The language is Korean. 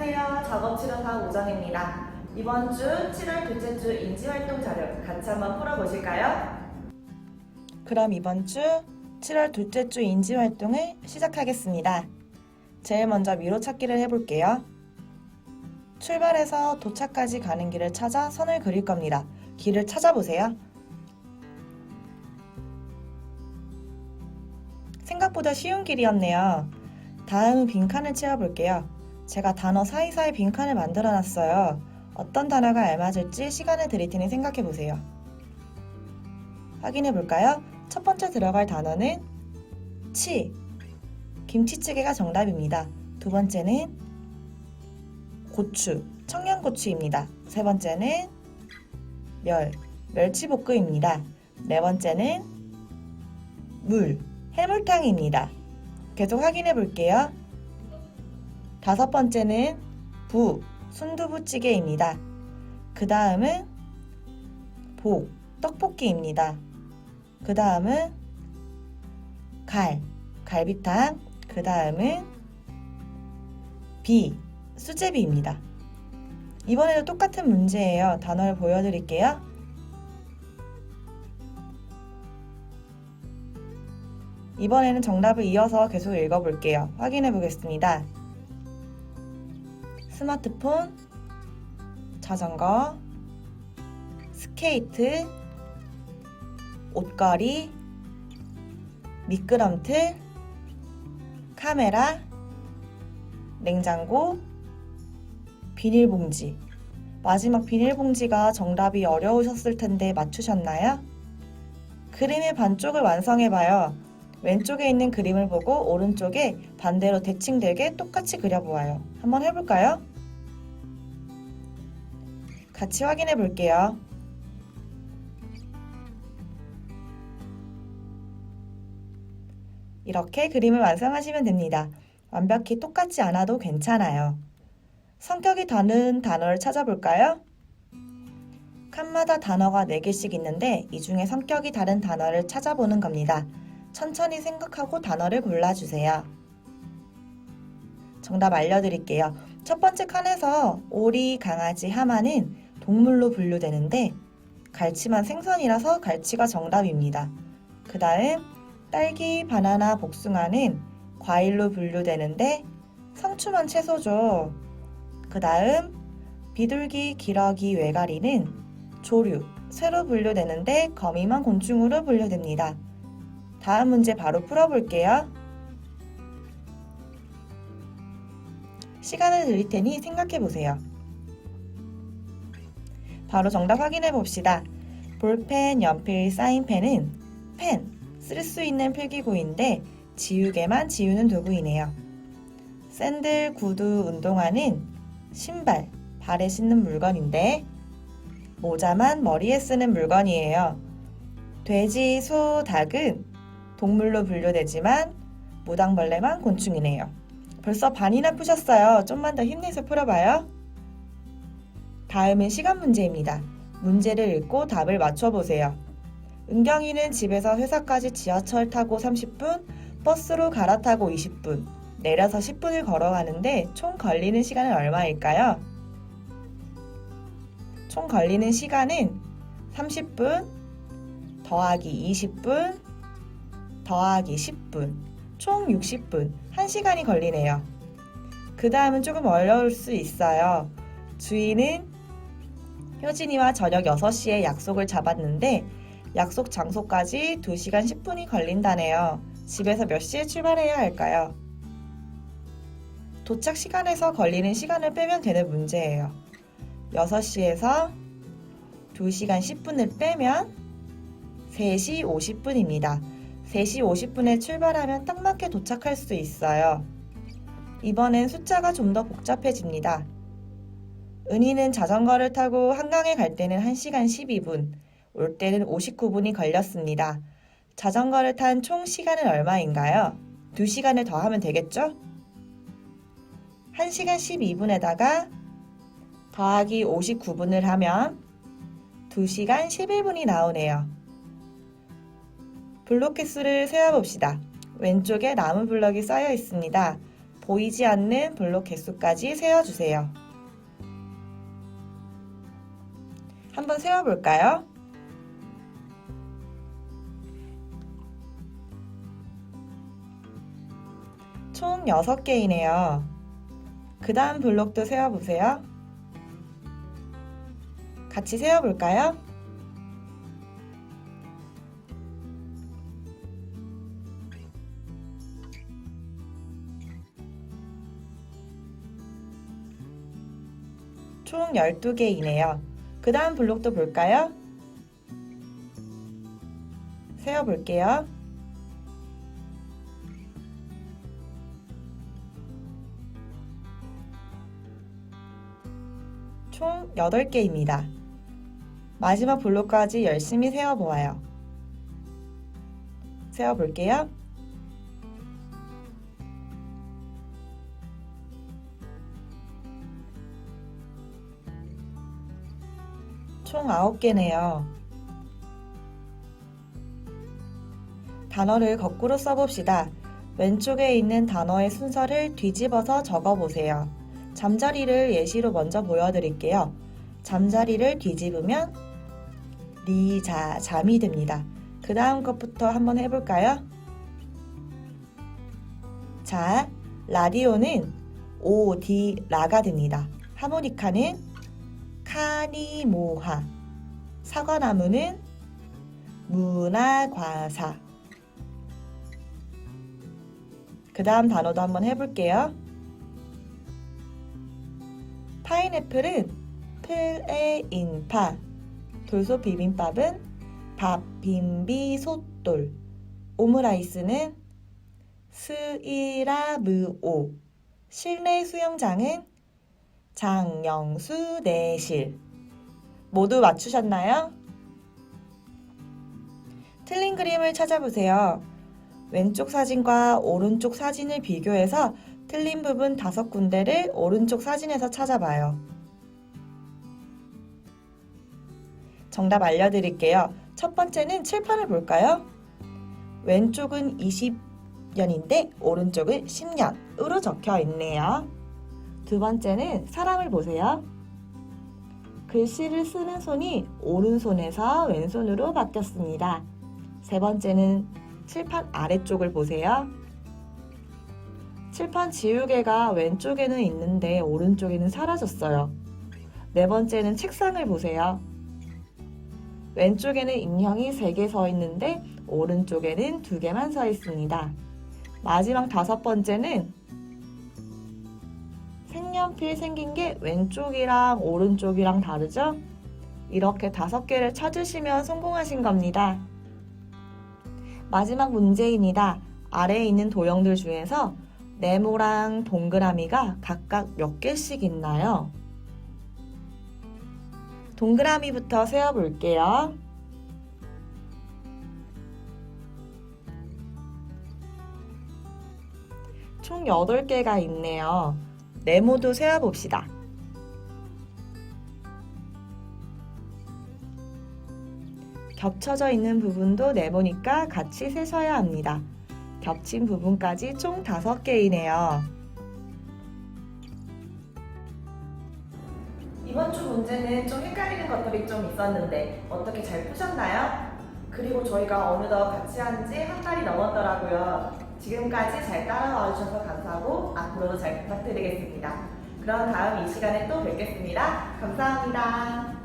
안녕하세요. 작업치료사 우정입니다. 이번 주 7월 둘째 주 인지활동 자료 같이 한번 풀어보실까요? 그럼 이번 주 7월 둘째 주 인지활동을 시작하겠습니다. 제일 먼저 미로 찾기를 해볼게요. 출발해서 도착까지 가는 길을 찾아 선을 그릴 겁니다. 길을 찾아보세요. 생각보다 쉬운 길이었네요. 다음은 빈칸을 채워볼게요. 제가 단어 사이사이 빈칸을 만들어 놨어요. 어떤 단어가 알맞을지 시간을 드릴 테니 생각해 보세요. 확인해 볼까요? 첫 번째 들어갈 단어는 치. 김치찌개가 정답입니다. 두 번째는 고추, 청양고추입니다. 세 번째는 멸, 멸치볶음입니다. 네 번째는 물, 해물탕입니다. 계속 확인해 볼게요. 다섯 번째는 부, 순두부찌개입니다. 그 다음은 복, 떡볶이입니다. 그 다음은 갈, 갈비탕. 그 다음은 비, 수제비입니다. 이번에도 똑같은 문제예요. 단어를 보여드릴게요. 이번에는 정답을 이어서 계속 읽어볼게요. 확인해 보겠습니다. 스마트폰, 자전거, 스케이트, 옷걸이, 미끄럼틀, 카메라, 냉장고, 비닐봉지. 마지막 비닐봉지가 정답이 어려우셨을 텐데 맞추셨나요? 그림의 반쪽을 완성해봐요. 왼쪽에 있는 그림을 보고 오른쪽에 반대로 대칭되게 똑같이 그려보아요. 한번 해볼까요? 같이 확인해 볼게요. 이렇게 그림을 완성하시면 됩니다. 완벽히 똑같지 않아도 괜찮아요. 성격이 다른 단어를 찾아볼까요? 칸마다 단어가 4개씩 있는데 이 중에 성격이 다른 단어를 찾아보는 겁니다. 천천히 생각하고 단어를 골라주세요. 정답 알려드릴게요. 첫 번째 칸에서 오리, 강아지, 하마는 동물로 분류되는데 갈치만 생선이라서 갈치가 정답입니다. 그 다음 딸기, 바나나, 복숭아는 과일로 분류되는데 상추만 채소죠. 그 다음 비둘기, 기러기, 외가리는 조류, 새로 분류되는데 거미만 곤충으로 분류됩니다. 다음 문제 바로 풀어볼게요. 시간을 드릴 테니 생각해 보세요. 바로 정답 확인해 봅시다. 볼펜, 연필, 사인펜은 펜, 쓸 수 있는 필기구인데 지우개만 지우는 도구이네요. 샌들, 구두, 운동화는 신발, 발에 신는 물건인데 모자만 머리에 쓰는 물건이에요. 돼지, 소, 닭은 동물로 분류되지만 무당벌레만 곤충이네요. 벌써 반이나 푸셨어요. 좀만 더 힘내서 풀어봐요. 다음은 시간 문제입니다. 문제를 읽고 답을 맞춰보세요. 은경이는 집에서 회사까지 지하철 타고 30분, 버스로 갈아타고 20분, 내려서 10분을 걸어가는데 총 걸리는 시간은 얼마일까요? 총 걸리는 시간은 30분 더하기 20분 더하기 10분 총 60분 1시간이 걸리네요. 그 다음은 조금 어려울 수 있어요. 주인은 효진이와 저녁 6시에 약속을 잡았는데 약속 장소까지 2시간 10분이 걸린다네요. 집에서 몇 시에 출발해야 할까요? 도착 시간에서 걸리는 시간을 빼면 되는 문제예요. 6시에서 2시간 10분을 빼면 3시 50분입니다. 3시 50분에 출발하면 딱 맞게 도착할 수 있어요. 이번엔 숫자가 좀 더 복잡해집니다. 은희는 자전거를 타고 한강에 갈 때는 1시간 12분, 올 때는 59분이 걸렸습니다. 자전거를 탄 총 시간은 얼마인가요? 2시간을 더하면 되겠죠? 1시간 12분에다가 더하기 59분을 하면 2시간 11분이 나오네요. 블록 횟수를 세어봅시다. 왼쪽에 나무 블럭이 쌓여 있습니다. 보이지 않는 블록 개수까지 세어주세요. 한번 세어볼까요? 총 6개이네요. 그 다음 블록도 세어보세요. 같이 세어볼까요? 총 12개이네요. 그 다음 블록도 볼까요? 세어볼게요. 총 8개입니다. 마지막 블록까지 열심히 세어보아요. 세어볼게요. 총 9개네요. 단어를 거꾸로 써봅시다. 왼쪽에 있는 단어의 순서를 뒤집어서 적어보세요. 잠자리를 예시로 먼저 보여드릴게요. 잠자리를 뒤집으면 리, 자, 잠이 됩니다. 그 다음 것부터 한번 해볼까요? 자, 라디오는 오, 디, 라가 됩니다. 하모니카는 카니모하, 사과나무는 문화과사. 그 다음 단어도 한번 해볼게요. 파인애플은 플에인파, 돌솥 비빔밥은 밥, 빈비, 솥돌, 오므라이스는 스이라무오, 실내 수영장은 장영수 내실. 모두 맞추셨나요? 틀린 그림을 찾아보세요. 왼쪽 사진과 오른쪽 사진을 비교해서 틀린 부분 다섯 군데를 오른쪽 사진에서 찾아봐요. 정답 알려드릴게요. 첫 번째는 칠판을 볼까요? 왼쪽은 20년인데 오른쪽은 10년으로 적혀 있네요. 두 번째는 사람을 보세요. 글씨를 쓰는 손이 오른손에서 왼손으로 바뀌었습니다. 세 번째는 칠판 아래쪽을 보세요. 칠판 지우개가 왼쪽에는 있는데 오른쪽에는 사라졌어요. 네 번째는 책상을 보세요. 왼쪽에는 인형이 3개 서 있는데 오른쪽에는 2개만 서 있습니다. 마지막 다섯 번째는 색연필 생긴 게 왼쪽이랑 오른쪽이랑 다르죠? 이렇게 다섯 개를 찾으시면 성공하신 겁니다. 마지막 문제입니다. 아래에 있는 도형들 중에서 네모랑 동그라미가 각각 몇 개씩 있나요? 동그라미부터 세어볼게요. 총 8개가 있네요. 네모도 세어봅시다. 겹쳐져 있는 부분도 네모니까 같이 세셔야 합니다. 겹친 부분까지 총 5개이네요. 이번 주 문제는 좀 헷갈리는 것들이 좀 있었는데 어떻게 잘 푸셨나요? 그리고 저희가 어느덧 같이 한 지 한 달이 넘었더라고요. 지금까지 잘 따라와 주셔서 감사하고 앞으로도 잘 부탁드리겠습니다. 그럼 다음 이 시간에 또 뵙겠습니다. 감사합니다.